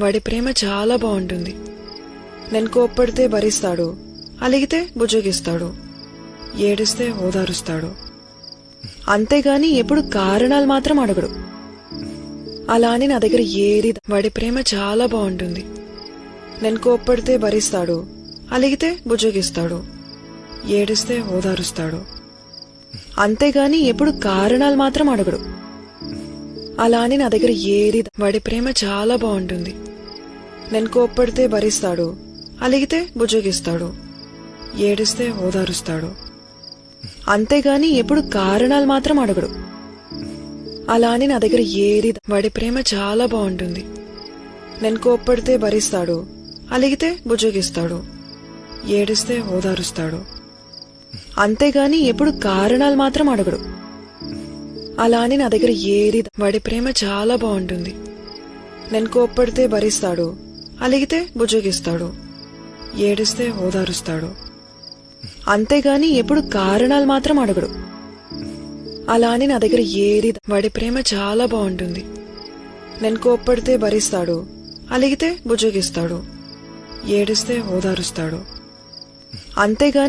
వాడి ప్రేమ చాలా బాగుంటుంది. నేను కోప్పడితే భరిస్తాడు అలిగితే బుజ్జగిస్తాడు ఏడిస్తే ఓదారుస్తాడు. అంతేగాని ఎప్పుడు కారణాలు మాత్రం అడగడు. అలా అని నా దగ్గర ఏది వాడి ప్రేమ చాలా బాగుంటుంది. నేను కోప్పడితే భరిస్తాడు అలిగితే బుజ్జగిస్తాడు ఏడిస్తే ఓదారుస్తాడు. అంతేగాని ఎప్పుడు కారణాలు మాత్రం అడగడు. అలా అని నా దగ్గర ఏది వాడి ప్రేమ చాలా బాగుంటుంది. నేను కోప్పడితే భరిస్తాడు అలిగితే బుజ్జగిస్తాడు ఏడిస్తే ఓదారుస్తాడు. అంతేగాని ఎప్పుడు కారణాలు మాత్రం అడగడు. అలా అని నా దగ్గర ఏది వాడి ప్రేమ చాలా బాగుంటుంది. నేను కోప్పడితే భరిస్తాడు అలిగితే బుజ్జగిస్తాడు ఏడిస్తే ఓదారుస్తాడు. అంతేగాని ఎప్పుడు కారణాలు మాత్రం అడగడు. అలా అని నా దగ్గర ఏది వాడి ప్రేమ చాలా బాగుంటుంది. నేను కోప్పడితే భరిస్తాడు అలిగితే బుజ్జగిస్తాడు ఏడిస్తే ఓదారుస్తాడు. అంతేగాని ఎప్పుడు కారణాలు మాత్రం అడగడు. అలా అని నా దగ్గర ఏది వాడి ప్రేమ చాలా బాగుంటుంది. నేను కోప్పడితే భరిస్తాడు అలిగితే బుజ్జగిస్తాడు ఏడిస్తే ఓదారుస్తాడు. అంతేగాని